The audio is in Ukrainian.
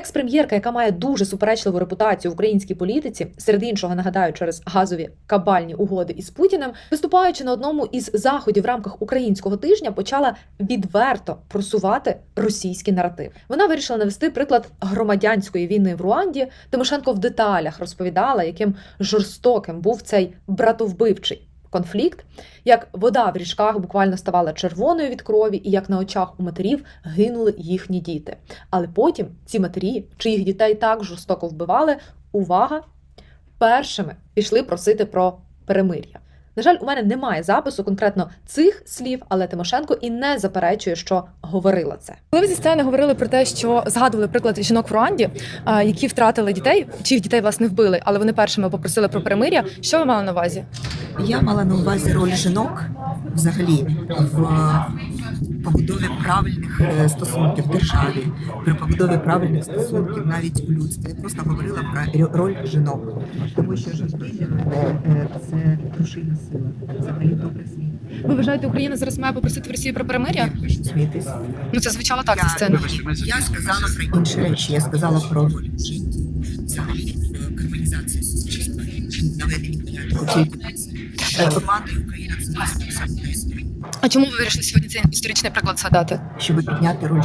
Екс-прем'єрка, яка має дуже суперечливу репутацію в українській політиці, серед іншого нагадаю, через газові кабальні угоди із Путіним, виступаючи на одному із заходів в рамках українського тижня, почала відверто просувати російський наратив. Вона вирішила навести приклад громадянської війни в Руанді. Тимошенко в деталях розповідала, яким жорстоким був цей братовбивчий конфлікт, як вода в річках буквально ставала червоною від крові, і як на очах у матерів гинули їхні діти. Але потім ці матері, чиїх дітей так жорстоко вбивали, увага, першими пішли просити про перемир'я. На жаль, у мене немає запису конкретно цих слів, але Тимошенко і не заперечує, що говорила це. Коли ви зі сцени говорили про те, що згадували приклад жінок в Руанді, які втратили дітей, чиїх дітей власне вбили, але вони першими попросили про перемир'я. Що ви мали на увазі? Я мала на увазі роль жінок взагалі в побудові правильних е, стосунків в державі, при побудові правильних стосунків навіть у людстві. Я просто говорила про роль жінок, тому що жінки для мене е, це рушійна сила. Взагалі добре сміє. Ви вважаєте, Україна зараз має попросити в Росію про перемир'я? Смійтесь. Ну це звучало так Я, сцени. я сказала про інші речі. Я сказала про роль жінки взагалі в кармалізації суспільства, в це. Е, і Україна це історія. А чому ви вирішили сьогодні цей історичний приклад згадати? щоб підняти роль.